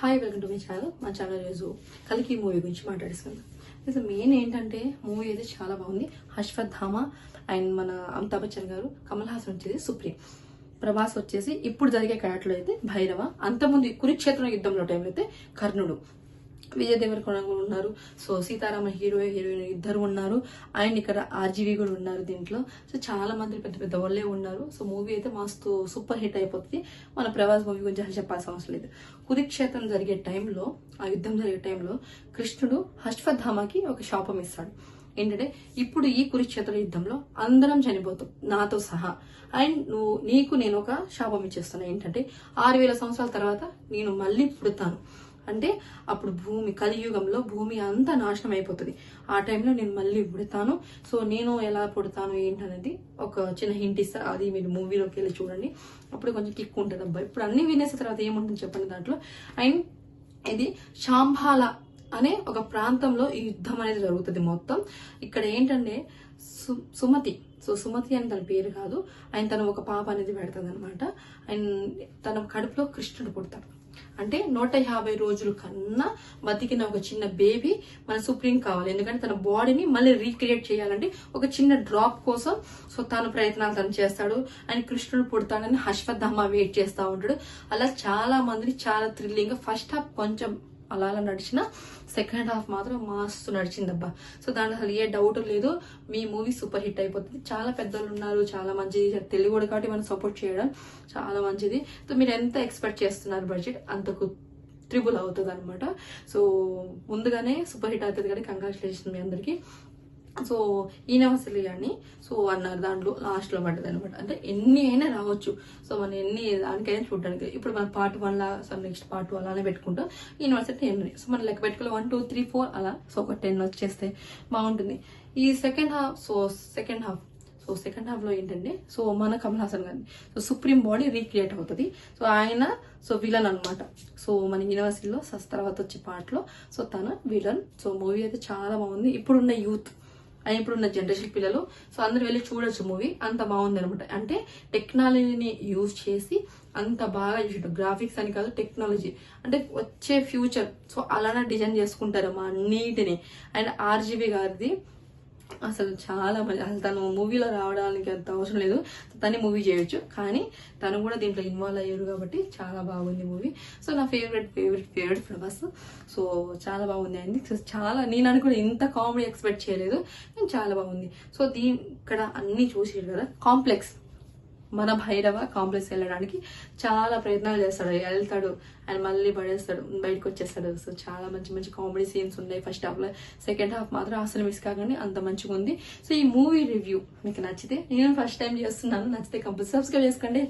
Hi welcome to my channel మా channel రోజు కలికి మూవీ గురించి మాట్లాడేసుకుందాం. అసలు మెయిన్ ఏంటంటే మూవీ అయితే చాలా బాగుంది. హర్షవత్ ధామ అండ్ మన అమితాబ్ బచ్చన్ గారు కమల్ హాసన్ వచ్చేసి సుప్రీం ప్రభాస్ వచ్చేసి ఇప్పుడు జరిగే క్యారెక్టర్ అయితే భైరవ. అంతకుముందు కురుక్షేత్రం యుద్ధంలో టైంలో అయితే కర్ణుడు. విజయ్ దేవరకొండ కూడా ఉన్నారు. సో సీతారామ హీరో హీరోయిన్ ఇద్దరు ఉన్నారు. అండ్ ఇక్కడ ఆర్జీవి కూడా ఉన్నారు దీంట్లో. సో చాలా మంది పెద్ద పెద్ద వాళ్ళే ఉన్నారు. సో మూవీ అయితే మస్తు సూపర్ హిట్ అయిపోతుంది. మన ప్రభాస్ మూవీ గురించి చెప్పాల్సిన అవసరం లేదు. కురుక్షేత్రం జరిగే టైంలో ఆ యుద్ధం జరిగే టైంలో కృష్ణుడు హర్షవధామకి ఒక శాపం ఇస్తాడు. ఏంటంటే ఇప్పుడు ఈ కురుక్షేత్ర యుద్ధంలో అందరం చనిపోతాం. నాతో సహా. అండ్ నువ్వు నీకు నేను ఒక శాపం ఇచ్చేస్తాను ఏంటంటే ఆరు వేల సంవత్సరాల తర్వాత నేను మళ్ళీ పుడతాను. అంటే అప్పుడు భూమి కలియుగంలో భూమి అంతా నాశనం అయిపోతుంది. ఆ టైంలో నేను మళ్ళీ పుడతాను. సో నేను ఎలా పుడతాను ఏంటనేది ఒక చిన్న హింట్ ఇస్తా. అది మీరు మూవీలోకి వెళ్ళి చూడండి. అప్పుడు కొంచెం కిక్ ఉంటుంది. అబ్బాయి ఇప్పుడు అన్ని వినేసిన తర్వాత ఏముంటుంది చెప్పండి దాంట్లో? అండ్ ఇది శాంభాల అనే ఒక ప్రాంతంలో ఈ యుద్ధం అనేది జరుగుతుంది మొత్తం. ఇక్కడ ఏంటంటే సు- సుమతి. సో సుమతి అని తన పేరు కాదు. ఆయన తను ఒక పాప అనేది పెడతాదనమాట అనమాట అండ్ తన కడుపులో కృష్ణుడు పుడతాడు. అంటే నూట యాభై రోజుల కన్నా బతికిన ఒక చిన్న బేబీ మన సుప్రీం కావాలి. ఎందుకంటే తన బాడీని మళ్ళీ రీక్రియేట్ చేయాలంటే ఒక చిన్న డ్రాప్ కోసం సో తను ప్రయత్నాలు తను చేస్తాడు. అని కృష్ణుడు పుడతాడని హర్షవద్దమ్మ వెయిట్ చేస్తూ ఉంటాడు. అలా చాలా మందిని చాలా థ్రిల్లింగ్ ఫస్ట్ హాఫ్ కొంచెం అలా అలా నడిచిన సెకండ్ హాఫ్ మాత్రం మస్తు నడిచిందబ్బా. సో దాంట్లో అసలు ఏ డౌట్ లేదు. మీ మూవీ సూపర్ హిట్ అయిపోతుంది. చాలా పెద్దలు ఉన్నారు చాలా మంచిది. తెలుగు కాబట్టి మనం సపోర్ట్ చేయడం చాలా మంచిది. సో మీరు ఎంత ఎక్స్పెక్ట్ చేస్తున్నారు బడ్జెట్ అంతకు త్రిబుల్ అవుతుంది అనమాట సో ముందుగానే సూపర్ హిట్ అవుతుంది కానీ కంగ్రాచులేషన్ మీ అందరికీ. సో ఈనవసలి అని సో అన్నారు దాంట్లో లాస్ట్లో పడ్డది అనమాట అంటే ఎన్ని అయినా రావచ్చు. సో మనం ఎన్ని దానికైనా చూడడానికి. ఇప్పుడు మన పార్ట్ వన్ లా సో నెక్స్ట్ పార్ట్ టూ అలానే పెట్టుకుంటాం యూనివర్సిటీ టెన్ సో మనం లెక్క పెట్టుకోవాలి. వన్ టూ త్రీ ఫోర్ అలా సో ఒక టెన్ వచ్చేస్తే బాగుంటుంది. ఈ second half so second half so second హాఫ్లో ఏంటంటే సో మన కమల్ హాసన్ గారిని. సో సుప్రీం బాడీ రీక్రియేట్ అవుతుంది. సో ఆయన సో విలన్ అనమాట సో మన యూనివర్సిటీలో సస్ తర్వాత వచ్చే పాటలో సో తన విలన్. సో మూవీ అయితే చాలా బాగుంది. ఇప్పుడున్న యూత్. అండ్ ఇప్పుడున్న జనరేషన్ పిల్లలు. సో అందరు వెళ్ళి చూడొచ్చు మూవీ అంత బాగుంది అనమాట అంటే టెక్నాలజీని యూజ్ చేసి అంత బాగా చేసాడు. గ్రాఫిక్స్ అని కాదు టెక్నాలజీ అంటే వచ్చే ఫ్యూచర్ సో అలానే డిజైన్ చేసుకుంటారు మా అన్నిటిని. అండ్ ఆర్జీబీ గారిది. అసలు చాలా మంచి అసలు తను మూవీలో రావడానికి అంత అవసరం లేదు. తనే మూవీ చేయొచ్చు. కానీ తను కూడా దీంట్లో ఇన్వాల్వ్ అయ్యారు కాబట్టి చాలా బాగుంది మూవీ సో నా favourite favourite favourite Prabhas. So చాలా బాగుంది అండి. చాలా నేను అనుకుని ఇంత కామెడీ ఎక్స్పెక్ట్ చేయలేదు. చాలా బాగుంది. సో దీని ఇక్కడ అన్ని చూసారు కదా. కాంప్లెక్స్ మన భైరవ కాంప్లెక్స్ వెళ్ళడానికి చాలా ప్రయత్నాలు చేస్తాడు. వెళ్తాడు అండ్ మళ్ళీ పడేస్తాడు. బయటకు వచ్చేస్తాడు సో చాలా మంచి మంచి కామెడీ సీన్స్ ఉన్నాయి. ఫస్ట్ హాఫ్లో సెకండ్ హాఫ్ మాత్రం అసలు మిస్ కాకండి అంత మంచిగా ఉంది. సో ఈ మూవీ రివ్యూ మీకు నచ్చితే నేను ఫస్ట్ టైం చేస్తున్నాను. నచ్చితే కంపల్సరీ సబ్స్క్రైబ్ చేసుకోండి.